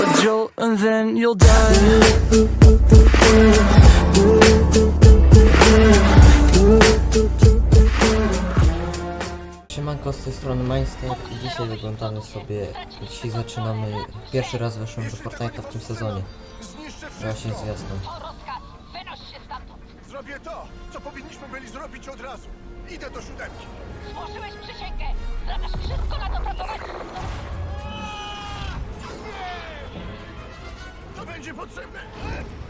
a jolt and then you'll die. Siemanko, z tej strony Mainster i dzisiaj wyglądamy sobie, dzisiaj zaczynamy, pierwszy raz weszłem do Fortnite'a w tym sezonie, Zniszczę właśnie wszystko! z jasną. To rozkaz! Wynoś się stamtąd! Zrobię to, co powinniśmy byli zrobić od razu. Idę do siódemki. Złożyłeś przysięgę! Zamiast wszystko na to pracować! To będzie potrzebne.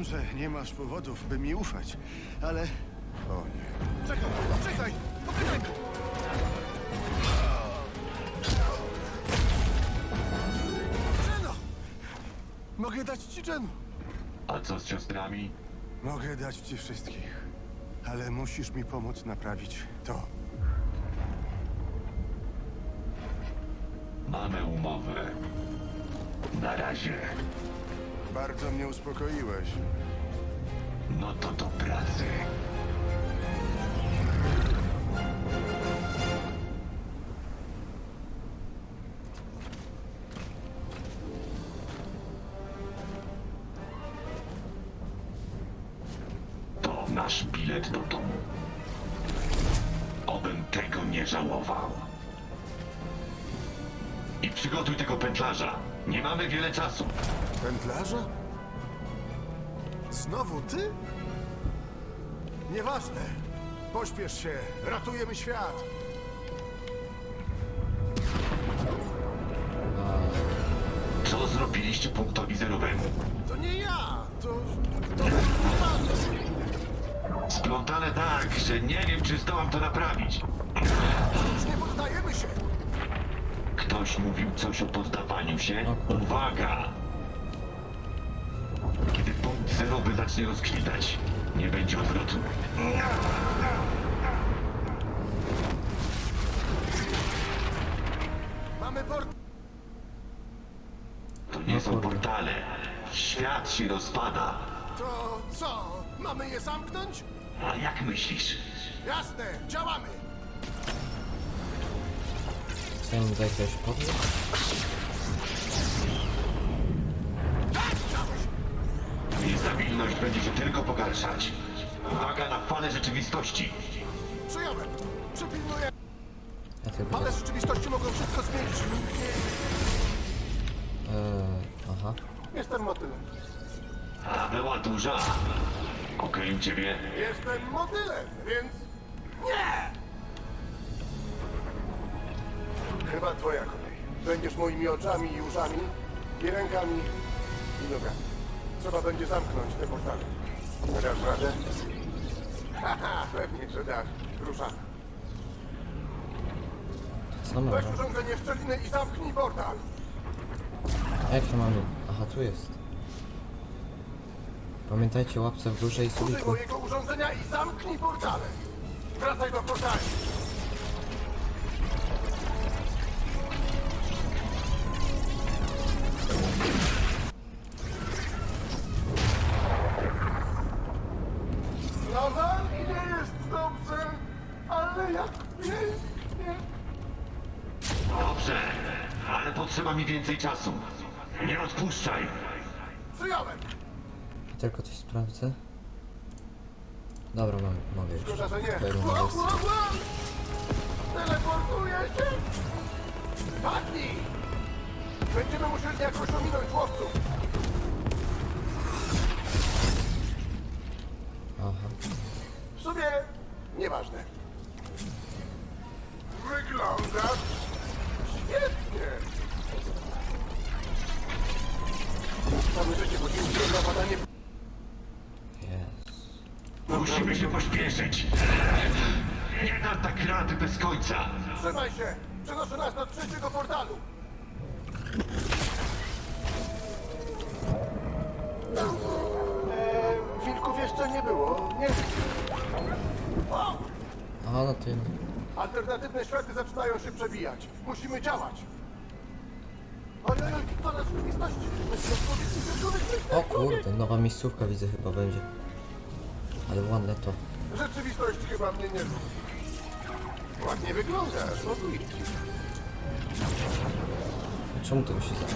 wiem, że nie masz powodów, by mi ufać, ale... O nie. Czekaj, czekaj! Poczekaj! Jeno! Mogę dać ci Jeno. A co z siostrami? Mogę dać ci wszystkich, ale musisz mi pomóc naprawić to. Mamy umowę. Na razie. Bardzo mnie uspokoiłeś. No to do pracy. To nasz bilet do domu. Obym tego nie żałował. I przygotuj tego pętlarza. Nie mamy wiele czasu. Pętlarza? Znowu ty? Nieważne. Pośpiesz się. Ratujemy świat. Co zrobiliście punktowi zerowemu? To nie ja. To... To... Splątane tak, że nie wiem, czy zdołam to naprawić. Ktoś mówił coś o poddawaniu się? O kurde. Uwaga! Kiedy punkt zerowy zacznie rozkwitać, nie będzie odwrotu. Mamy port... To nie są portale. Świat się rozpada. To co? Mamy je zamknąć? A jak myślisz? Jasne, działamy. Chciałem za jakiegoś podnieść. Niestabilność będzie się tylko pogarszać. Uwaga na falę rzeczywistości. Przyjąłem. Przypilnuję. Ja tylko... Ale rzeczywistości mogą wszystko zmienić. Eee, aha. Jestem motylem. A była duża. Okej, u ciebie. Jestem motylem, więc... Nie! Chyba twoja kolej. Będziesz moimi oczami i uszami, I rękami, i nogami. Trzeba będzie zamknąć te portale. Dasz radę? Haha, pewnie, że dasz. Ruszamy. Mam? Weź urządzenie szczeliny i zamknij portal. Jak to mamy? Aha, tu jest. Pamiętajcie łapce w górze i Użyj subiku. mojego urządzenia i zamknij portale. Wracaj do portali. Więcej czasu. Nie odpuszczaj. Przyjąłem. Tylko coś sprawdzę. Dobra, mam, mogę już. Szkoda, że nie. Wow, wow, wow. Teleportuję się. Padnij. Będziemy musieli jakoś ominąć łowców. Aha. W sumie nieważne. Wygląda Musimy się pośpieszyć. Nie dam tak rady bez końca. Trzymaj się! Przenoszę nas do trzeciego portalu! Eee, wilków jeszcze nie było, nie? O! Aha, no ty. Alternatywne światy zaczynają się przebijać. Musimy działać. O kurde, nowa miejscówka widzę chyba będzie. Ale ładne to. Rzeczywistość chyba mnie nie lubi. Ładnie wyglądasz, ci. Czemu tego się za...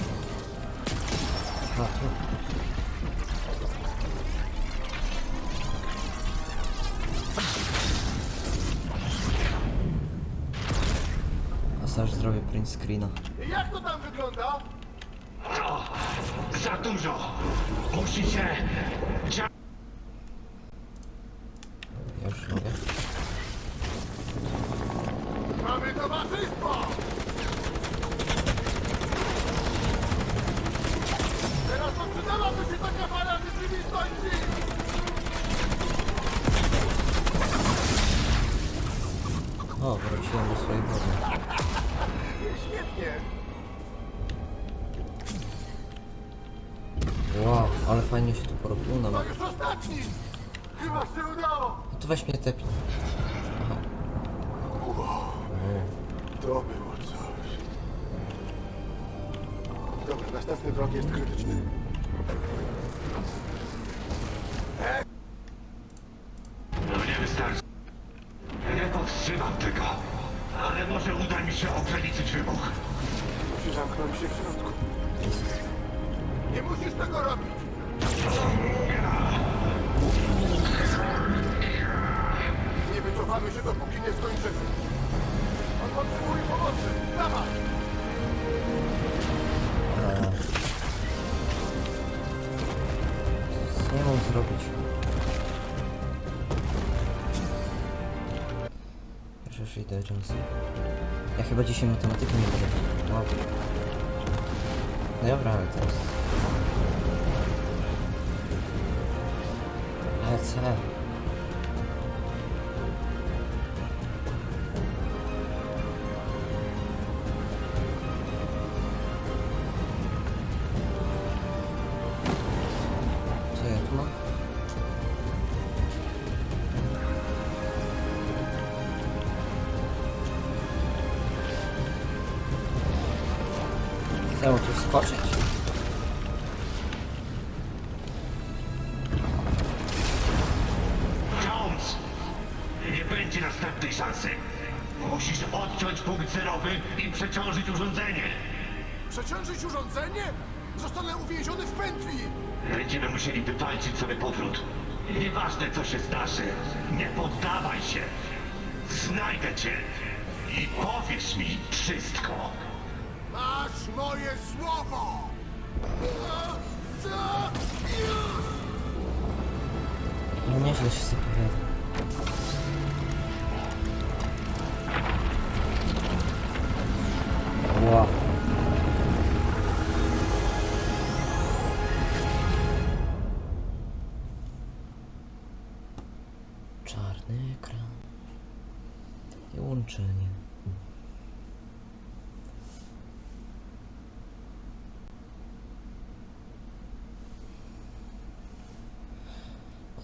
A, tu. Zaś zrobię print screena. Jak to tam wygląda? To za dużo. Musicie... dzia- Ja już mogę. Mamy towarzystwo! Fajnie się tu porobiło na To mapie. już ostatni! Chyba się udało! No to weź mnie tepnij. Aha. To było coś. Dobra, następny wrog jest krytyczny. Johnson. Ja chyba dzisiaj matematyki nie będę. No dobra, ale to jest... szansy. Musisz odciąć punkt zerowy i przeciążyć urządzenie. Przeciążyć urządzenie? Zostanę uwięziony w pętli! Będziemy musieli wywalczyć sobie powrót. Nieważne co się zdarzy, nie poddawaj się. Znajdę cię i powiesz mi wszystko. Masz moje słowo! A, co? Już! Nieźle się zapowiada.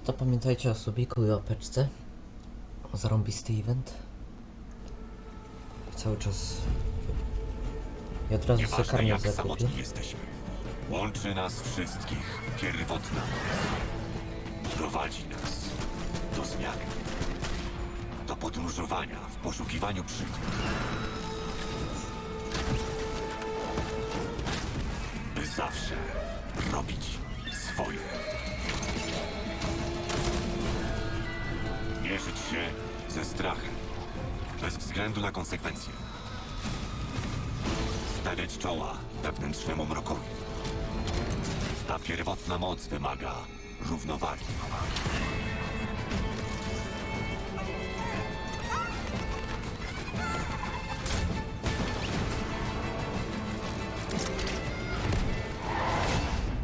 To pamiętajcie o subiku i opeczce. Zarąbisty event. Cały czas... I od razu sobie Nieważne karmę jak zakupię. samotni jesteśmy. Łączy nas wszystkich pierwotna moc. Prowadzi nas do zmiany. Do podróżowania w poszukiwaniu przygód. By zawsze robić swoje. Mierzyć się ze strachem. Bez względu na konsekwencje. Stawiać czoła wewnętrznemu mrokowi. Ta pierwotna moc wymaga równowagi.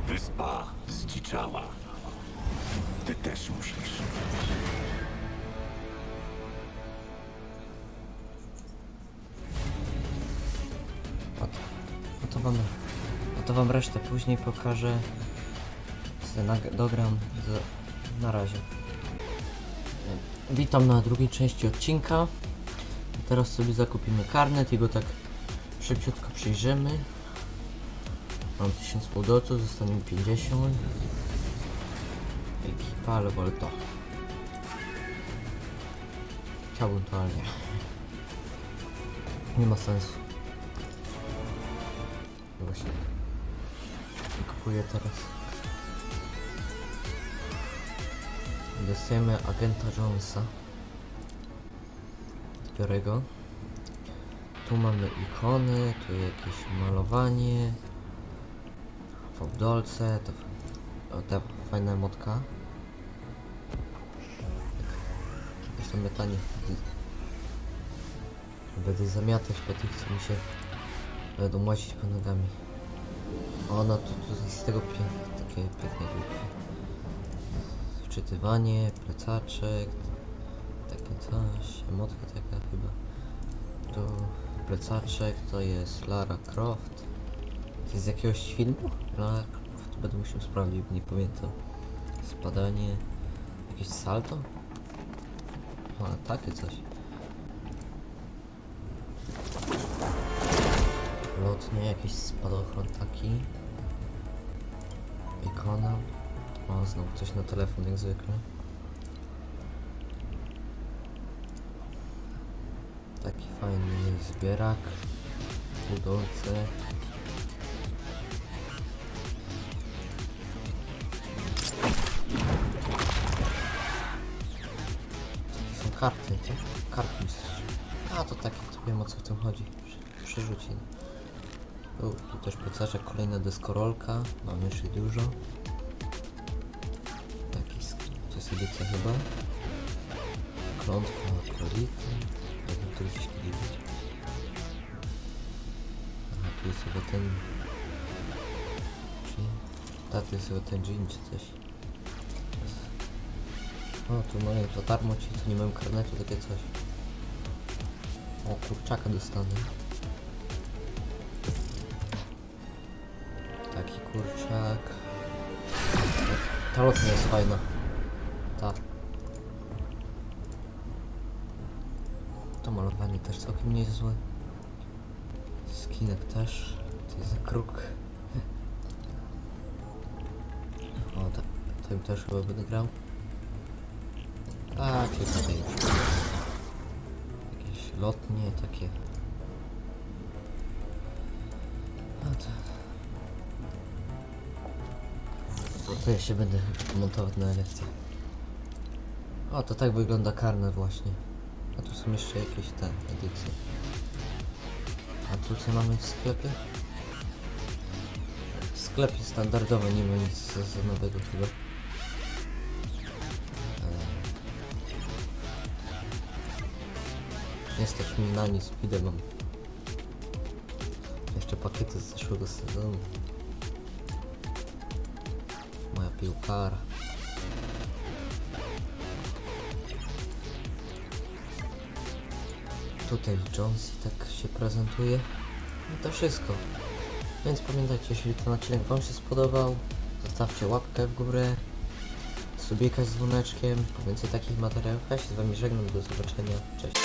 Wyspa zdziczała. Ty też musisz. Wam, no to wam resztę później pokażę. Dogram z, na razie. Witam na drugiej części odcinka. Teraz sobie zakupimy karnet i go tak szybciutko przyjrzymy. Mam 1000 półdolców, zostanie mi 50. Ekipa, ale wolę to. Chciałbym to, ale nie. Nie ma sensu. Właśnie. Kupuję teraz. Dostajemy agenta Jonesa. Biorę. Tu mamy ikony, tu jakieś malowanie. W dolce, to o, ta fajna motka. Jakieś tam metanie. Będę zamiatać po tych, co mi się będą łazić po nogami. O, no to, to z tego pie, takie piękne grupy. Wczytywanie, plecaczek, takie coś, emotka taka chyba. Tu plecaczek to jest Lara Croft. To jest z jakiegoś filmu? Lara Croft, będę musiał sprawdzić, bo nie pamiętam. Spadanie, jakieś salto? A, takie coś. Lotnie, jakiś spadochron taki. Ikona. O, znowu coś na telefon jak zwykle. Taki fajny zbierak. Budolce. Karty, nie? Karty. A, to takie, to wiem o co w tym chodzi. Prze- Przerzucenie. Tu, tu też plecaczek, kolejna deskorolka. Już jej dużo. Taki, to jest edycja chyba. Klątwa akrolity. Jakbym tu gdzieś kiedyś widział. Aha, tu jest chyba ten... Czy... Tak, to jest chyba ten dżin czy coś. O, tu mamy to darmo ci, co nie mają karnetu, takie coś. O, kurczaka dostanę. Kurczak. Ta lotnia jest fajna. Ta. To malowanie też całkiem niezłe. Skinek też. To jest kruk. O, tak. Tym też chyba będę grał. A, kilka tej. Jakieś lotnie takie. To, ja się będę montować na lekcję. O, to tak wygląda karnet właśnie. A tu są jeszcze jakieś te edycje. A tu co mamy w sklepie? W sklepie standardowo nie ma nic sezonowego chyba. Nie mi na nic, idę mam. Jeszcze pakiety z zeszłego sezonu piłkara. Tutaj Jones tak się prezentuje. No I to wszystko. Więc pamiętajcie, jeśli ten odcinek Wam się spodobał, zostawcie łapkę w górę, subika z dzwoneczkiem, po więcej takich materiałów. Ja się z Wami żegnam, do zobaczenia, cześć.